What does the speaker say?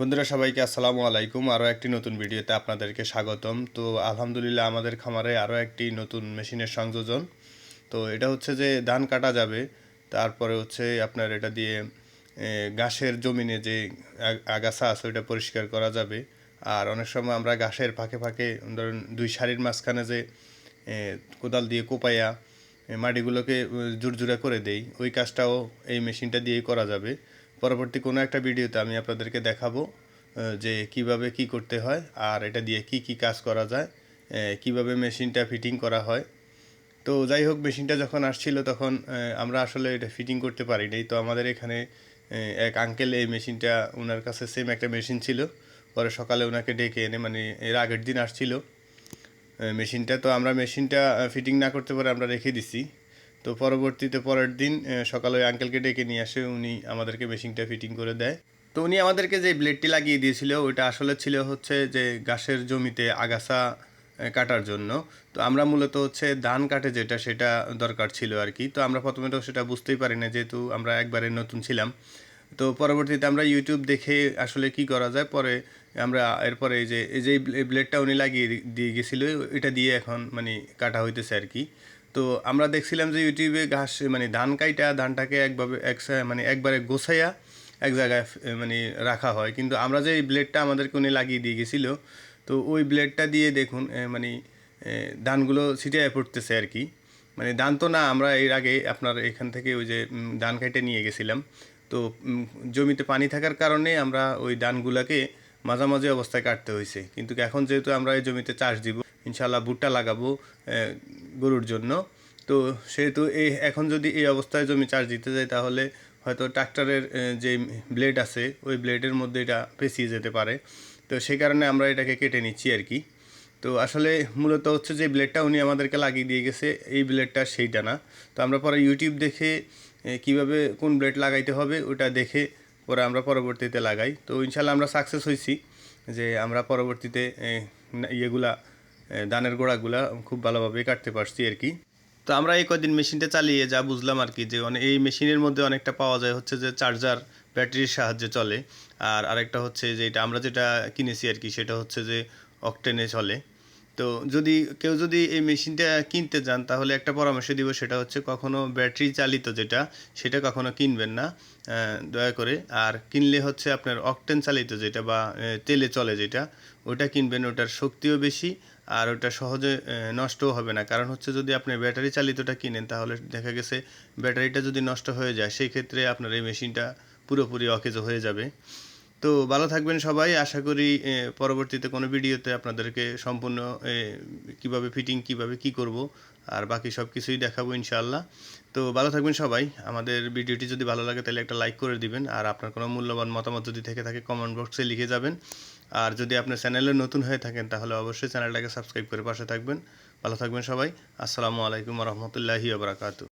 বন্ধুরা, সবাইকে আসসালামু আলাইকুম। আরও একটি নতুন ভিডিওতে আপনাদেরকে স্বাগতম। তো আলহামদুলিল্লাহ আমাদের খামারে আরও একটি নতুন মেশিনের সংযোজন। তো এটা হচ্ছে যে ধান কাটা যাবে, তারপরে হচ্ছে আপনার এটা দিয়ে ঘাসের জমিনে যে আগাছা আছে ওইটা পরিষ্কার করা যাবে। আর অনেক সময় আমরা ঘাসের ফাঁকে ফাঁকে, ধরুন দুই সারির মাঝখানে যে কোদাল দিয়ে কোপাইয়া মাটিগুলোকে জুরজুরা করে দেই, ওই কাজটাও এই মেশিনটা দিয়েই করা যাবে। পরবর্তী কোনো একটা ভিডিওতে আমি আপনাদেরকে দেখাবো যে কীভাবে কি করতে হয় আর এটা দিয়ে কি কি কাজ করা যায় কীভাবে মেশিনটা ফিটিং করা হয়। তো যাই হোক, মেশিনটা যখন আসছিল তখন আমরা আসলে এটা ফিটিং করতে পারিনি। তো আমাদের এখানে এক আঙ্কেল এই মেশিনটা ওনার কাছে সেম একটা মেশিন ছিল। পরে সকালে ওনাকে ডেকে এনে মানে এর আগের দিন আসছিল মেশিনটা। তো আমরা মেশিনটা ফিটিং না করতে পারে আমরা রেখে দিছি। তো পরবর্তীতে পরের দিন সকালে ওই আঙ্কেলকে ডেকে নিয়ে আসে, উনি আমাদেরকে মেশিনটা ফিটিং করে দেয়। তো উনি আমাদেরকে যে ব্লেডটি লাগিয়ে দিয়েছিল, ওইটা আসলে ছিল হচ্ছে যে ঘাসের জমিতে আগাছা কাটার জন্য। তো আমরা মূলত হচ্ছে ধান কাটে যেটা, সেটা দরকার ছিল আর কি। তো আমরা প্রথমে তো সেটা বুঝতেই পারি না, যেহেতু আমরা একবারে নতুন ছিলাম। তো পরবর্তীতে আমরা ইউটিউব দেখে আসলে কি করা যায়, পরে আমরা এরপরে এই যে এই যে ব্লেডটা উনি লাগিয়ে দিয়ে গেছিল, এটা দিয়ে এখন মানে কাটা হইতেছে আর কি। তো আমরা দেখছিলাম যে ইউটিউবে ঘাস মানে ধান কাইটা, ধানটাকে একভাবে এক মানে একবারে গোছাইয়া এক জায়গায় মানে রাখা হয়। কিন্তু আমরা যে এই ব্লেডটা আমাদেরকে উনি লাগিয়ে দিয়ে গেছিল, তো ওই ব্লেডটা দিয়ে দেখুন মানে ধানগুলো ছিটিয়ে পড়তেছে আর কি। মানে ধান তো না, আমরা এর আগে আপনার এখান থেকে ওই যে ধান কাইটে নিয়ে গেছিলাম। তো জমিতে পানি থাকার কারণে আমরা ওই ধানগুলোকে মাঝামাঝি অবস্থায় কাটতে হয়েছে কিন্তু এখন যেহেতু আমরা এই জমিতে চাষ দিব ইনশাল্লাহ ভুট্টা লাগাবো গরুর জন্য। তো সেহেতু এই এখন যদি এই অবস্থায় জমি চাষ দিতে যাই তাহলে হয়তো ট্রাক্টরের যে ব্লেড আছে, ওই ব্লেডের মধ্যে এটা পেঁচিয়ে যেতে পারে। তো সেই কারণে আমরা এটাকে কেটে নিচ্ছি আর কি। তো আসলে মূলত হচ্ছে যে ব্লেডটা উনি আমাদেরকে লাগিয়ে দিয়ে গেছে, এই ব্লেডটা সেইটা না। তো আমরা পরে ইউটিউব দেখে কীভাবে কোন ব্লেড লাগাইতে হবে, ওটা দেখে পরে আমরা পরবর্তীতে লাগাই। তো ইনশাল্লাহ আমরা সাকসেস হয়েছি যে আমরা পরবর্তীতে ইয়েগুলা ধানের গোড়াগুলা খুব ভালোভাবে কাটতে পারছি আর কি। তো আমরা এই কদিন মেশিনটা চালিয়ে যা বুঝলাম আর কি যে এই মেশিনের মধ্যে অনেকটা পাওয়া যায় হচ্ছে যে চার্জার ব্যাটারির সাহায্যে চলে। আর আরেকটা হচ্ছে যে এটা আমরা যেটা কিনেছি আর কি সেটা হচ্ছে যে অকটেনে চলে। তো যদি কেউ যদি এই মেশিনটা কিনতে যান, তাহলে একটা পরামর্শ দিব, সেটা হচ্ছে কখনো ব্যাটারি চালিত যেটা, সেটা কখনো কিনবেন না দয়া করে। আর কিনলে হচ্ছে আপনার অকটেন চালিত যেটা বা তেলে চলে যেটা, ওটা কিনবেন, ওটার শক্তিও বেশি, আর ওটা সহজে নষ্টও হবে না। কারণ হচ্ছে যদি আপনি ব্যাটারি চালিতটা কিনেন, তাহলে দেখা গেছে ব্যাটারিটা যদি নষ্ট হয়ে যায় সেই ক্ষেত্রে আপনার এই মেশিনটা পুরোপুরি অকেজ হয়ে যাবে। তো ভালো থাকবেন সবাই। আশা করি পরবর্তীতে কোনো ভিডিওতে আপনাদেরকে সম্পূর্ণ কীভাবে ফিটিং কীভাবে কি করব, আর বাকি সব কিছুই দেখাবো ইনশাআল্লাহ। তো ভালো থাকবেন সবাই। আমাদের ভিডিওটি যদি ভালো লাগে, তাহলে একটা লাইক করে দিবেন। আর আপনার কোনো মূল্যবান মতামত যদি থেকে থাকে কমেন্ট বক্সে লিখে যাবেন। আর যদি আপনার চ্যানেলে নতুন হয়ে থাকেন, তাহলে অবশ্যই চ্যানেলটাকে সাবস্ক্রাইব করে পাশে থাকবেন। ভালো থাকবেন সবাই। আসসালামু আলাইকুম রহমতুল্লাহি আবরাকাতু